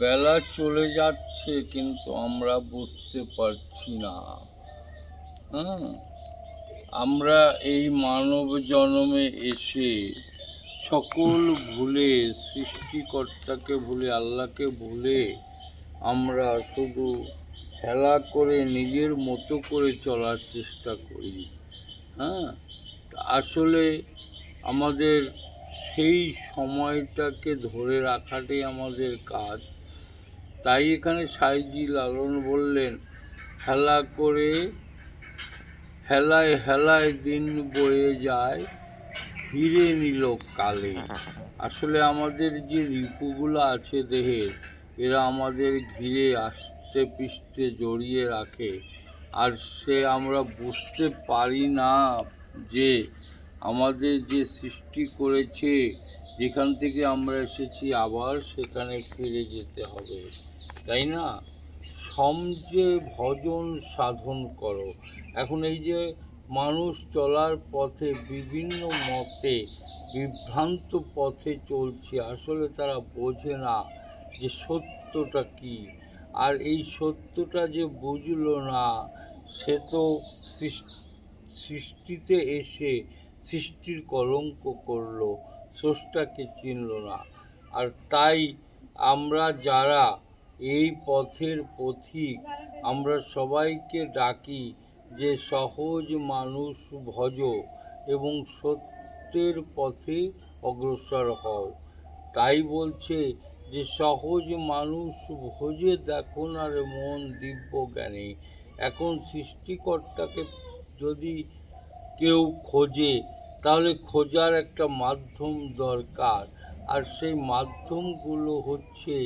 বেলা চলে যাচ্ছে, কিন্তু আমরা বুঝতে পারছি না। হ্যাঁ আমরা এই মানব জন্মে এসে সকল ভুলে, সৃষ্টিকর্তাকে ভুলে, আল্লাহকে ভুলে আমরা শুধু খেলা করে নিজের মতো করে চলার চেষ্টা করি। হ্যাঁ? আসলে আমাদের সেই সময়টাকে ধরে রাখাটাই আমাদের কাজ। তাই এখানে সাইজি লালন বললেন, খেলা করে হেলায় হেলায় দিন বয়ে যায়, ঘিরে নিল কালে। আসলে আমাদের যে রিপুগুলো আছে দেহের, এরা আমাদের ঘিরে আস্তে পিষ্টে জড়িয়ে রাখে। আর সে আমরা বুঝতে পারি না যে আমাদের যে সৃষ্টি করেছে, যেখান থেকে আমরা এসেছি আবার সেখানে ফিরে যেতে হবে। তাই না? সমজে ভজন সাধন করো। এখন এই যে মানুষ চলার পথে বিভিন্ন মতে, বিভ্রান্ত পথে চলছে, আসলে তারা বোঝে না যে সত্যটা কি। আর এই সত্যটা যে বুঝলো না, সে তো সৃষ্টিতে এসে সৃষ্টির কলঙ্ক করল, স্রষ্টাকে চিনল না। আর তাই আমরা যারা এই পথের পথিক, আমরা সবাইকে ডাকি যে সহজ মানুষ ভজ এবং সত্যের পথে অগ্রসর হও। তাই বলছে যে সহজ মানুষ ভোজে দেখো না রে মন দিব্য জ্ঞানে এখন সৃষ্টিকর্তাকে যদি কেউ খোঁজে, তাহলে খোঁজার একটা মাধ্যম দরকার। আর সেই মাধ্যমগুলো হচ্ছে,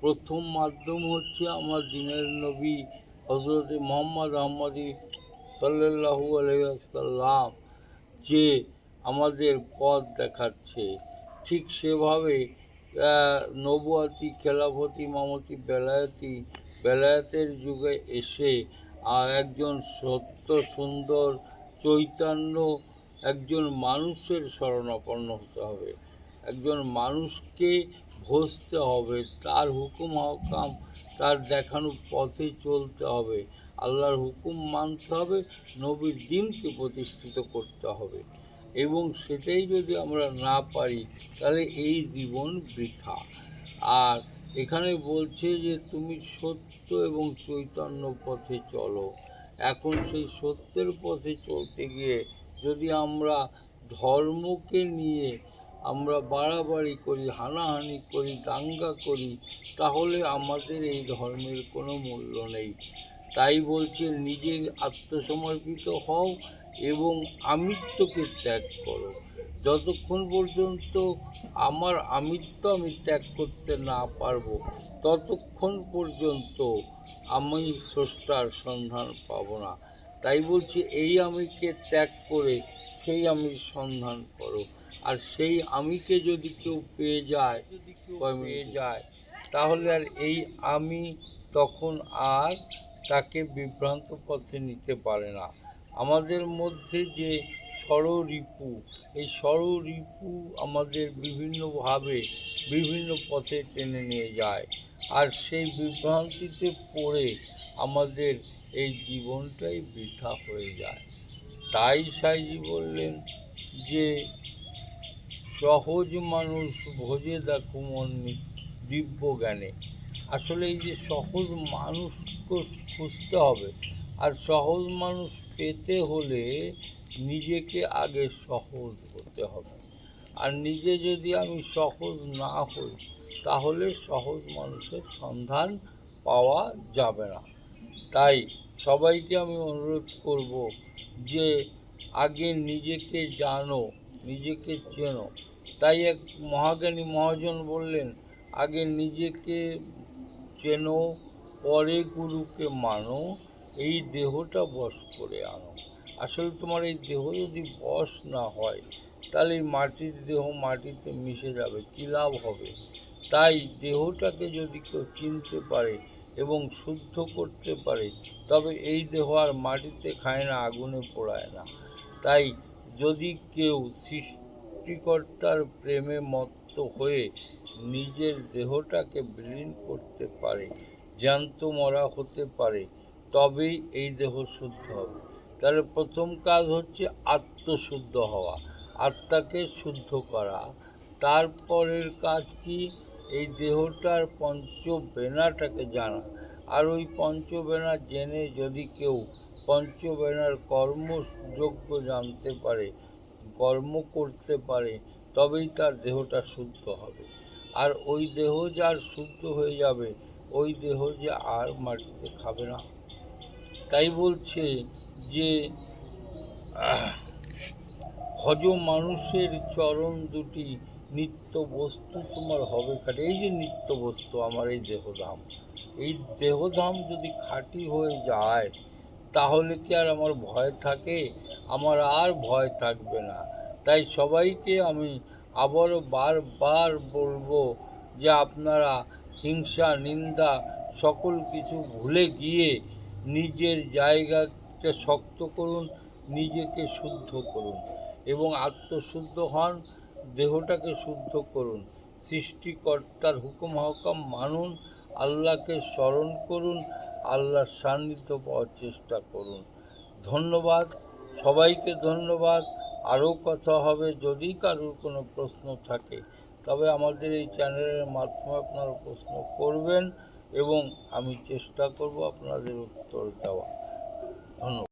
প্রথম মাধ্যম হচ্ছে আমার দিনের নবী হজরত মোহাম্মদ আহমদি সাল্লাহু আলাইসাল্লাম যে আমাদের পথ দেখাচ্ছে। ঠিক সেভাবে নবুয়াতি খেলাফতি মামতি, বেলায়েতি, বেলায়েতের যুগে এসে আর একজন সত্য সুন্দর চৈতন্য, একজন মানুষের শরণাপন্ন হতে হবে। একজন মানুষকে ভসতে হবে, তার হুকুম হকাম, তার দেখানো পথে চলতে হবে। আল্লাহর হুকুম মানতে হবে, নবীর দিনকে প্রতিষ্ঠিত করতে হবে। এবং সেটাই যদি আমরা না পারি, তাহলে এই জীবন বৃথা। আর এখানে বলছে যে, তুমি সত্য এবং চৈতন্য পথে চলো। এখন সেই সত্যের পথে চলতে গিয়ে যদি আমরা ধর্মকে নিয়ে আমরা বাড়াবাড়ি করি, হানাহানি করি, দাঙ্গা করি, তাহলে আমাদের এই ধর্মের কোনো মূল্য নেই। তাই বলছে, নিজের আত্মসমর্পিত হও এবং আমিত্বকে ত্যাগ করো। যতক্ষণ পর্যন্ত আমার আমিত্ব আমি ত্যাগ করতে না পারব ততক্ষণ পর্যন্ত আমি স্রষ্টার সন্ধান পাবো না। তাই বলছি এই আমিকে ত্যাগ করে সেই আমির সন্ধান করো। আর সেই আমিকে যদি কেউ পেয়ে যায় পেয়ে যায়। তাহলে আর এই আমি তখন আর তাকে বিভ্রান্ত পথে নিতে পারে না। আমাদের মধ্যে যে ষড়রিপু এই ষড়রিপু আমাদের বিভিন্নভাবে বিভিন্ন পথে টেনে নিয়ে যায়। আর সেই বিভ্রান্তিতে পড়ে আমাদের এই জীবনটাই বৃথা হয়ে যায়। তাই সাইজি বললেন যে, সহজ মানুষ ভোজে দেখো মন দিব্য জ্ঞানে আসলে এই যে সহজ মানুষকে খুঁজতে হবে আর সহজ মানুষ পেতে হলে নিজেকে আগে সহজ হতে হবে। আর নিজে যদি আমি সহজ না হই, তাহলে সহজ মানুষের সন্ধান পাওয়া যাবে না। তাই সবাইকে আমি অনুরোধ করব যে, আগে নিজেকে জানো, নিজেকে চেনো। তাই এক মহাজ্ঞানী মহাজন বললেন, আগে নিজেকে চেনো, পরে গুরুকে মানো এই দেহটা বশ করে আনো। আসলে তোমার এই দেহ যদি বশ না হয়, তাহলে এই মাটির দেহ মাটিতে মিশে যাবে, কী লাভ হবে? তাই দেহটাকে যদি কেউ চিনতে পারে এবং শুদ্ধ করতে পারে, তবে এই দেহ আর মাটিতে খায় না, আগুনে পোড়ায় না। তাই যদি কেউ সৃষ্টিকর্তার প্রেমে মত্ত হয়ে নিজের দেহটাকে বিলীন করতে পারে, জ্যান্ত মরা হতে পারে তবেই এই দেহ শুদ্ধ হবে। তাহলে প্রথম কাজ হচ্ছে আত্মশুদ্ধ হওয়া, আত্মাকে শুদ্ধ করা। তারপরের কাজ কি? এই দেহটার পঞ্চবেনাটাকে জানা। আর ওই পঞ্চবেনা জেনে যদি কেউ পঞ্চবেনার কর্মযোগ্য জানতে পারে, কর্ম করতে পারে, তবেই তার দেহটা শুদ্ধ হবে। আর ওই দেহ যার শুদ্ধ হয়ে যাবে, ওই দেহ যে আর মাটিতে খাবে না। তাই বলছে যে আহ, ভজ মানুষের চরণ দুটি নিত্য বস্তু তোমার হবে খাটি। এই যে নিত্য বস্তু আমার এই দেহধাম এই দেহধাম যদি খাঁটি হয়ে যায় তাহলে কি আর আমার ভয় থাকে? আমার আর ভয় থাকবে না। তাই সবাইকে আমি আবারও বারবার বলব যে আপনারা হিংসা নিন্দা সকল কিছু ভুলে গিয়ে নিজের জায়গাকে শক্ত করুন, নিজেকে শুদ্ধ করুন এবং আত্মশুদ্ধ হন, দেহটাকে শুদ্ধ করুন। সৃষ্টিকর্তার হুকুম হকাম মানুন, আল্লাহকে স্মরণ করুন, আল্লাহর সান্নিধ্য পাওয়ার চেষ্টা করুন। ধন্যবাদ, সবাইকে ধন্যবাদ। আরও কথা হবে যদি কারোর কোনো প্রশ্ন থাকে। তবে আমাদের এই চ্যানেলের মাধ্যমে আপনারা প্রশ্ন করবেন এবং আমি চেষ্টা করব আপনাদের উত্তর দেওয়া ধন্যবাদ।